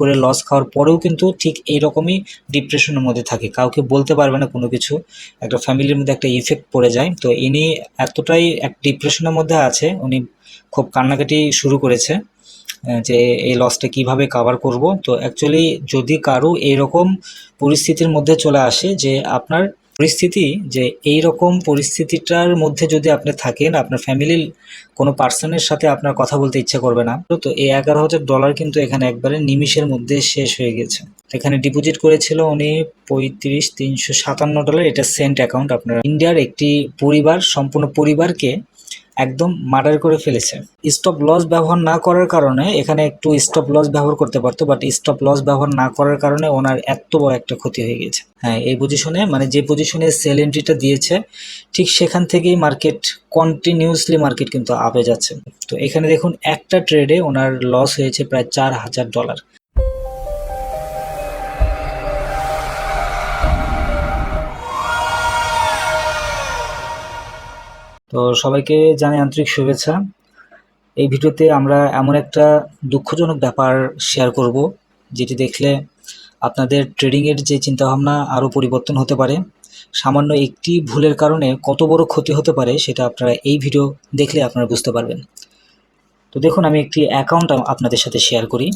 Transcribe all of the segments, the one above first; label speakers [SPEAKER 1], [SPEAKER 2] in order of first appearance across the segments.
[SPEAKER 1] করে লস খাওয়ার পরেও কিন্তু ঠিক এইরকমই ডিপ্রেশনের মধ্যে থাকে। কাউকে বলতে পারবে না কোনো কিছু। একটা ফ্যামিলির মধ্যে একটা ইফেক্ট পড়ে যায়। তো ইনি এতটাই এক ডিপ্রেশনের মধ্যে আছে, উনি খুব কান্নাকাটি শুরু করেছে যে এই লসটা কীভাবে কাভার করব। তো অ্যাকচুয়ালি যদি কারও এইরকম পরিস্থিতির মধ্যে চলে আসে যে আপনার পরিস্থিতি যে এই রকম পরিস্থিতিটার মধ্যে যদি আপনি থাকেন, আপনার ফ্যামিলির কোনো পার্সনের সাথে আপনার কথা বলতে ইচ্ছা করবে না। তো এই এগারো হাজার ডলার কিন্তু এখানে একবারে নিমিষের মধ্যে শেষ হয়ে গেছে। এখানে ডিপোজিট করেছিল উনি পঁয়ত্রিশ তিনশো সাতান্ন ডলার এটা সেন্ট অ্যাকাউন্ট আপনার। ইন্ডিয়ার একটি পরিবার, সম্পূর্ণ পরিবারকে একদম মার্ডার করে ফেলেছে। স্টপ লস ব্যবহার না করার কারণে এখানে একটু স্টপ লস ব্যবহার করতে পারতো বাট স্টপ লস ব্যবহার না করার কারণে ওনার এত বড় একটা ক্ষতি হয়ে গেছে হ্যাঁ এই পজিশনে মানে যে পজিশনে সেল এন্ট্রিটা দিয়েছে, ঠিক সেখান থেকেই মার্কেট কন্টিনিউসলি মার্কেট কিন্তু আপে যাচ্ছে। তো এখানে দেখুন, একটা ট্রেডে ওনার লস হয়েছে প্রায় চার হাজার ডলার তো সবাইকে জানাই আন্তরিক শুভেচ্ছা। এই ভিডিওতে আমরা এমন একটা দুঃখজনক ব্যাপার শেয়ার করব, যেটি দেখলে আপনাদের ট্রেডিংয়ের যে চিন্তাভাবনা আরও পরিবর্তন হতে পারে। সামান্য একটি ভুলের কারণে কত বড় ক্ষতি হতে পারে সেটা আপনারা এই ভিডিও দেখলে আপনারা বুঝতে পারবেন। তো দেখুন, আমি একটি অ্যাকাউন্ট আপনাদের সাথে শেয়ার করি।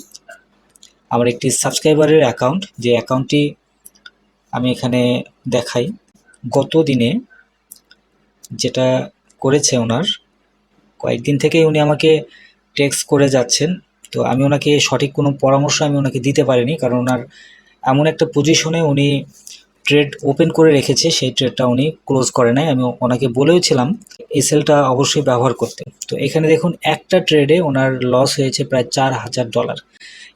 [SPEAKER 1] আমার একটি সাবস্ক্রাইবারের অ্যাকাউন্ট যে অ্যাকাউন্টটি আমি এখানে দেখাই। গত দিনে যেটা করেছে ওনার। কয়েকদিন থেকেই উনি আমাকে টেক্সট করে যাচ্ছেন। তো আমি ওনাকে সঠিক কোনো পরামর্শ আমি ওনাকে দিতে পারিনি, কারণ ওনার এমন একটা পজিশনে উনি ট্রেড ওপেন করে রেখেছে, সেই ট্রেডটা উনি ক্লোজ করে নাই। আমি ওনাকে বলেওছিলাম এসএলটা অবশ্যই ব্যবহার করতে। তো এখানে দেখুন, একটা ট্রেডে ওনার লস হয়েছে প্রায় চার হাজার ডলার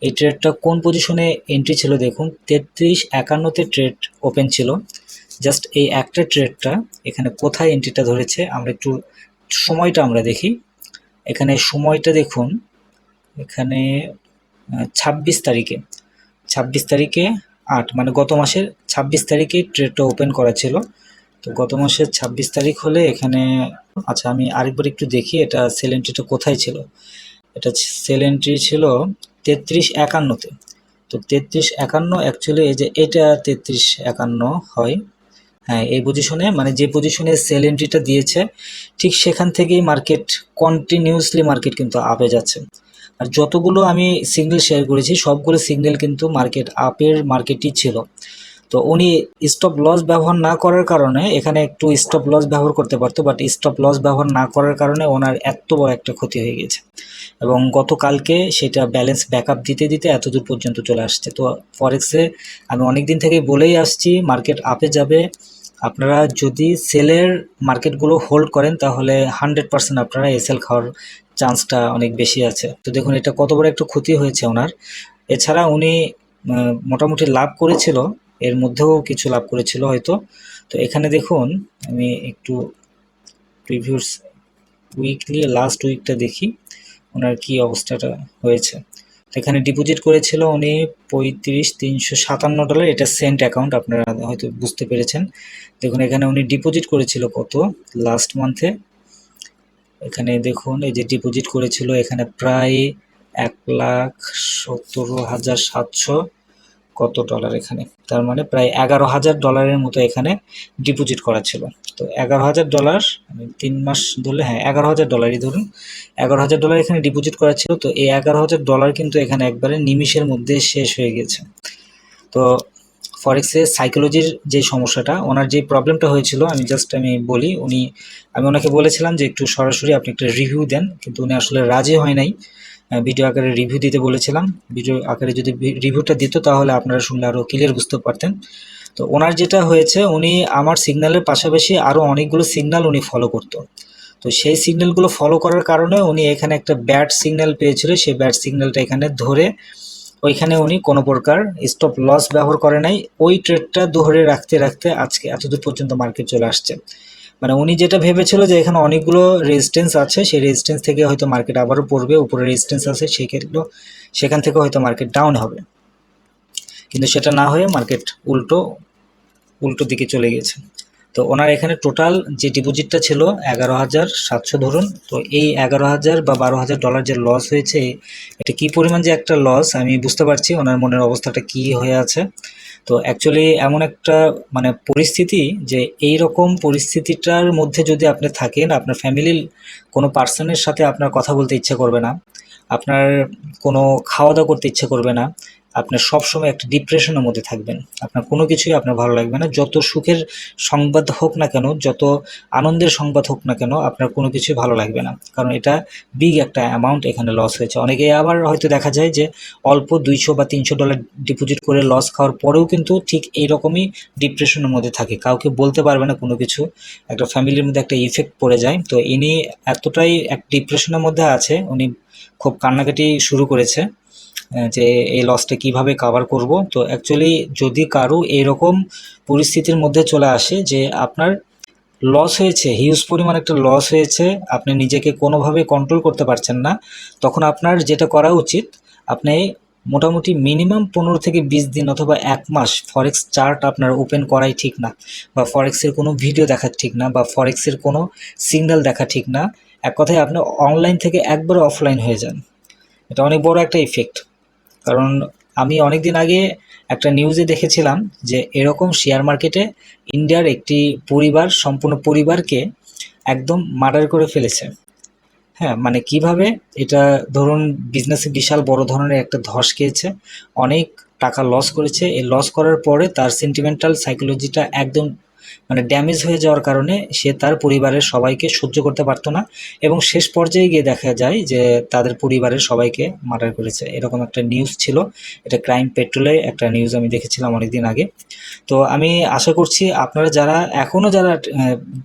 [SPEAKER 1] এই ট্রেডটা কোন পজিশনে এন্ট্রি ছিল দেখুন, তেত্রিশ একান্নতে ট্রেড ওপেন ছিল। জাস্ট এই একটা ট্রেডটা এখানে কোথায় এন্ট্রিটা ধরেছে, আমরা একটু সময়টা আমরা দেখি। এখানে সময়টা দেখুন, এখানে ছাব্বিশ তারিখে। ছাব্বিশ তারিখে আট মানে গত মাসের ছাব্বিশ তারিখে ট্রেডটা ওপেন করা ছিল। তো গত মাসের ছাব্বিশ তারিখ হলে এখানে আচ্ছা আমি আরেকবার একটু দেখি, এটা সেল এন্ট্রিটা কোথায় ছিল? এটা সেল এন্ট্রি ছিল তেত্রিশ একান্নতে। তো তেত্রিশ একান্ন অ্যাকচুয়ালি এই যে এটা তেত্রিশ একান্ন হয় হ্যাঁ এই পজিশনে মানে যে পজিশনে সেল এন্ট্রিটা দিয়েছে, ঠিক সেখান থেকেই মার্কেট কন্টিনিউসলি মার্কেট কিন্তু আপে যাচ্ছে। আর যতগুলো আমি সিগন্যাল শেয়ার করেছি, সবগুলো সিগন্যাল কিন্তু মার্কেট আপের মার্কেটই ছিল। তো উনি স্টপ লস ব্যবহার না করার কারণে, এখানে একটু স্টপ লস ব্যবহার করতে পারতো বাট স্টপ লস ব্যবহার না করার কারণে ওনার এত বড় একটা ক্ষতি হয়ে গেছে। এবং গতকালকে সেটা ব্যালেন্স ব্যাকআপ দিতে দিতে এত দূর পর্যন্ত চলে আসছে। তো ফরেক্সে আমি অনেক দিন থেকেই বলেই আসছি মার্কেট আপে যাবে আপনারা যদি সেলের মার্কেটগুলো হোল্ড করেন, তাহলে হান্ড্রেড পার্সেন্ট আপনারা এসএল খাওয়ার চান্সটা অনেক বেশি আছে। তো দেখুন, এটা কত বড় একটা ক্ষতি হয়েছে ওনার। এছাড়া উনি মোটামুটি লাভ করেছিল, এর মধ্যেও কিছু লাভ করেছিল হয়তো। তো এখানে দেখুন, আমি একটু প্রিভিউস উইকলি লাস্ট উইকটা দেখি, ওনার কি অবস্থাটা হয়েছে। এখানে ডিপোজিট করেছিল উনি পঁয়ত্রিশ তিনশো সাতান্ন ডলার এটা সেন্ট অ্যাকাউন্ট আপনারা হয়তো বুঝতে পেরেছেন। দেখুন, এখানে উনি ডিপোজিট করেছিল কত লাস্ট মান্থে এখানে দেখুন, এই যে ডিপোজিট করেছিল, এখানে প্রায় এক লাখ সতেরো হাজার সাতশো কত ডলার এখানে? তার মানে প্রায় এগারো হাজার ডলারের মতো এখানে ডিপোজিট করা ছিল। তো এগারো হাজার ডলার তিন মাস ধরলে হ্যাঁ এগারো হাজার ডলারই ধরুন। এগারো হাজার ডলার এখানে ডিপোজিট করা ছিল, তো এই এগারো হাজার ডলার কিন্তু এখানে একবারে নিমিষের মধ্যে শেষ হয়ে গেছে। তো ফরেক্সের সাইকোলজির যে সমস্যাটা, ওনার যে প্রবলেমটা হয়েছিল, আমি জাস্ট আমি বলি, উনি, আমি ওনাকে বলেছিলাম যে একটু সরাসরি আপনি একটা রিভিউ দেন, কিন্তু উনি আসলে রাজি হয় নাই। ভিডিও আকারে রিভিউ দিতে বলেছিলাম। ভিডিও আকারে যদি রিভিউটা দিত, তাহলে আপনারা শুনলে আরও ক্লিয়ার বুঝতে পারতেন। তো ওনার যেটা হয়েছে, উনি আমার সিগন্যালের পাশাপাশি আরও অনেকগুলো সিগন্যাল উনি ফলো করতো। তো সেই সিগন্যালগুলো ফলো করার কারণে উনি এখানে একটা ব্যাড সিগন্যাল পেয়েছিল। সেই ব্যাড সিগন্যালটা এখানে ধরে ওইখানে উনি কোনো প্রকার স্টপ লস ব্যবহার করে নাই। ওই ট্রেডটা ধরে রাখতে রাখতে আজকে এতদূর পর্যন্ত মার্কেট চলে আসছে। মানে উনি যেটা ভেবেছিল যে এখানে অনেকগুলো রেজিস্ট্যান্স আছে, সেই রেজিস্ট্যান্স থেকে হয়তো মার্কেট আবারও পড়বে, উপরে রেজিস্ট্যান্স আছে সেক্ষেত্রে সেখান থেকে হয়তো মার্কেট ডাউন হবে। কিন্তু সেটা না হয়ে মার্কেট উল্টো উল্টো দিকে চলে গেছে। তো ওনার এখানে টোটাল যে ডিপোজিটটা ছিল এগারো হাজার সাতশো ধরুন, তো এই এগারো হাজার বা বারো হাজার ডলার যে লস হয়েছে, এটা কি পরিমাণ যে একটা লস আমি বুঝতে পারছি, ওনার মনের অবস্থাটা কি হয়ে আছে। তো অ্যাকচুয়ালি এমন একটা মানে পরিস্থিতি যে এই রকম পরিস্থিতিটার মধ্যে যদি আপনি থাকেন, আপনার ফ্যামিলির কোনো পার্সনের সাথে আপনার কথা বলতে ইচ্ছে করবে না, আপনার কোনো খাওয়া দাওয়া করতে ইচ্ছে করবে না আপনার সবসময় একটা ডিপ্রেশনের মধ্যে থাকবেন। আপনার কোনো কিছুই আপনার ভালো লাগবে না। যত সুখের সংবাদ হোক না কেন, যত আনন্দের সংবাদ হোক না কেন, আপনার কোনো কিছুই ভালো লাগবে না। কারণ এটা বিগ একটা অ্যামাউন্ট এখানে লস হয়েছে। অনেকে আবার হয়তো দেখা যায় যে অল্প দুইশো বা তিনশো ডলার ডিপোজিট করে লস খাওয়ার পরেও কিন্তু ঠিক এইরকমই ডিপ্রেশনের মধ্যে থাকে। কাউকে বলতে পারবে না কোনো কিছু। একটা ফ্যামিলির মধ্যে একটা ইফেক্ট পড়ে যায়। তো ইনি এতটাই এক ডিপ্রেশনের মধ্যে আছে, উনি খুব কান্নাকাটি শুরু করেছে। যে এই লসটা কীভাবে কাভার করব? তো অ্যাকচুয়ালি যদি কারও এরকম পরিস্থিতির মধ্যে চলে আসে যে আপনার লস হয়েছে হিউজ পরিমাণ একটা লস হয়েছে, আপনি নিজেকে কোনোভাবে কন্ট্রোল করতে পারছেন না, তখন আপনার যেটা করা উচিত, আপনি মোটামুটি মিনিমাম পনেরো থেকে বিশ দিন অথবা এক মাস ফরেক্স চার্ট আপনার ওপেন করাই ঠিক না, বা ফরেক্সের কোনো ভিডিও দেখা ঠিক না, বা ফরেক্সের কোনো সিগন্যাল দেখা ঠিক না। এক কথায় আপনি অনলাইন থেকে একবার অফলাইন হয়ে যান। এটা অনেক বড় একটা ইফেক্ট কারণ আমি অনেক দিন আগে একটা নিউজে দেখেছিলাম যে এরকম শেয়ার মার্কেটে ইন্ডিয়ার একটি পরিবার, সম্পূর্ণ পরিবারকে একদম মার্ডার করে ফেলেছে। হ্যাঁ মানে কীভাবে? এটা ধরুন বিজনেসে বিশাল বড় ধরনের একটা ধস খেয়েছে, অনেক টাকা লস করেছে। এই লস করার পরে তার সেন্টিমেন্টাল সাইকোলজিটা একদম মানে ড্যামেজ হয়ে যাওয়ার কারণে সে তার পরিবারের সবাইকে সহ্য করতে পারতো না এবং শেষ পর্যায়ে গিয়ে দেখা যায় যে তাদের পরিবারের সবাইকে মার্ডার করেছে। এরকম একটা নিউজ ছিল। এটা ক্রাইম পেট্রোলে একটা নিউজ আমি দেখেছিলাম অনেকদিন আগে। তো আমি আশা করছি আপনারা যারা এখনও যারা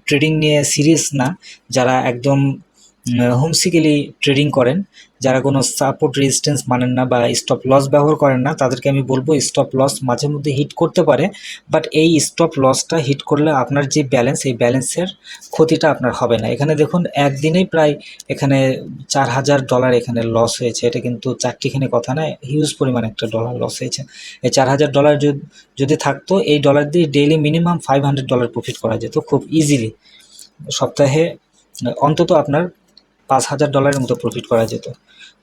[SPEAKER 1] ট্রেডিং নিয়ে সিরিয়াস না, যারা একদম হোমসিকেলি ট্রেডিং করেন। যারা কোনো সাপোর্ট রেজিস্ট্যান্স মানেন না বা স্টপ লস ব্যবহার করেন না তাদেরকে আমি বলব স্টপ লস মাঝে মধ্যে হিট করতে পারে। বাট এই স্টপ লসটা হিট করলে আপনার যে ব্যালেন্স এই ব্যালেন্সের ক্ষতিটা আপনার হবে না। এখানে দেখুন একদিনেই প্রায় এখানে চার হাজার ডলার এখানে লস হয়েছে। এটা কিন্তু চারটিখানি কথা না হিউজ পরিমাণ একটা ডলার লস হয়েছে। এই চার হাজার ডলার যদি থাকতো এই ডলার দিয়ে daily minimum five hundred dollar profit করা যেত খুব ইজিলি সপ্তাহে অন্তত আপনার পাঁচ হাজার ডলারের মতো প্রফিট করা যেত।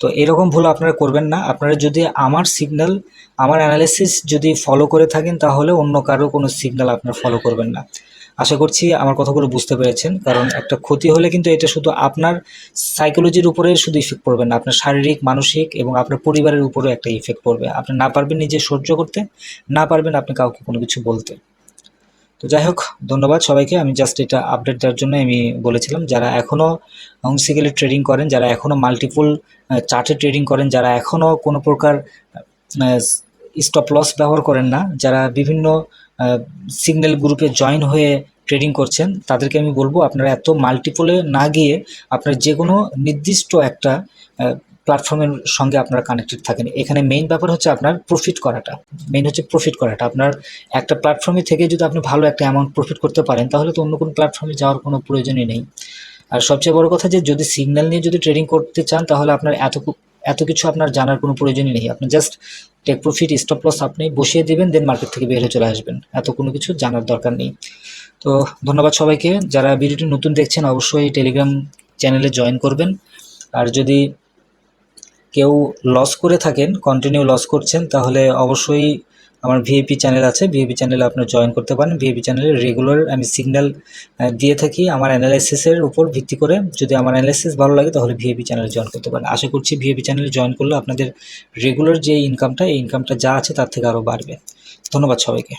[SPEAKER 1] তো এরকম ভুল আপনারা করবেন না। আপনারা যদি আমার সিগন্যাল আমার অ্যানালিসিস যদি ফলো করে থাকেন, তাহলে অন্য কারও কোনো সিগন্যাল আপনারা ফলো করবেন না। আশা করছি আমার কথাগুলো বুঝতে পেরেছেন, কারণ একটা ক্ষতি হলে কিন্তু এটা শুধু আপনার সাইকোলজির উপরে শুধু ইফেক্ট পড়বে না, আপনার শারীরিক, মানসিক এবং আপনার পরিবারের উপরেও একটা ইফেক্ট পড়বে। আপনি না পারবেন নিজে সহ্য করতে, না পারবেন আপনি কাউকে কোনো কিছু বলতে। তো যাই হোক, ধন্যবাদ সবাইকে। আমি জাস্ট এটা আপডেট দেওয়ার জন্য আমি বলেছিলাম, যারা এখনও হোমসিক্যালি ট্রেডিং করেন, যারা এখনও মাল্টিপুল চার্টে ট্রেডিং করেন, যারা এখনও কোনো প্রকার স্টপ লস ব্যবহার করেন না, যারা বিভিন্ন সিগন্যাল গ্রুপে জয়েন হয়ে ট্রেডিং করছেন, তাদেরকে আমি বলব আপনারা এত মাল্টিপলে না গিয়ে আপনার যে কোনো নির্দিষ্ট একটা প্ল্যাটফর্মের সঙ্গে আপনারা কানেক্টেড থাকেন। এখানে মেইন ব্যাপার হচ্ছে আপনার প্রফিট করাটা। মেইন হচ্ছে প্রফিট করাটা। আপনার একটা প্ল্যাটফর্মে থেকে যদি আপনি ভালো একটা অ্যামাউন্ট প্রফিট করতে পারেন, তাহলে তো অন্য কোনো প্ল্যাটফর্মে যাওয়ার কোনো প্রয়োজনই নেই। আর সবচেয়ে বড় কথা যে, যদি সিগন্যাল নিয়ে যদি ট্রেডিং করতে চান, তাহলে আপনার এত এত কিছু আপনার জানার কোনো প্রয়োজনই নেই। আপনি just take profit stop loss আপনি বসিয়ে দেবেন দেন মার্কেট থেকে বের হয়ে চলে আসবেন। এত কোনো কিছু জানার দরকার নেই। তো ধন্যবাদ সবাইকে। যারা ভিডিওটি নতুন দেখছেন, অবশ্যই টেলিগ্রাম চ্যানেলে জয়েন করবেন। আর যদি কেউ লস করে থাকেন কন্টিনিউ লস করছেন, তাহলে অবশ্যই আমার ভিএপি চ্যানেল আছে। ভিএপি চ্যানেলে আপনি জয়েন করতে পারেন। ভিএপি চ্যানেলে রেগুলার আমি সিগন্যাল দিয়ে থাকি আমার অ্যানালাইসিসের উপর ভিত্তি করে। যদি আমার অ্যানালাইসিস ভালো লাগে, তাহলে ভিএপি চ্যানেলে জয়েন করতে পারেন। আশা করছি ভিএপি চ্যানেলে জয়েন করলে আপনাদের রেগুলার যে ইনকামটা এই ইনকামটা যা আছে, তার থেকে আরও বাড়বে। ধন্যবাদ সবাইকে।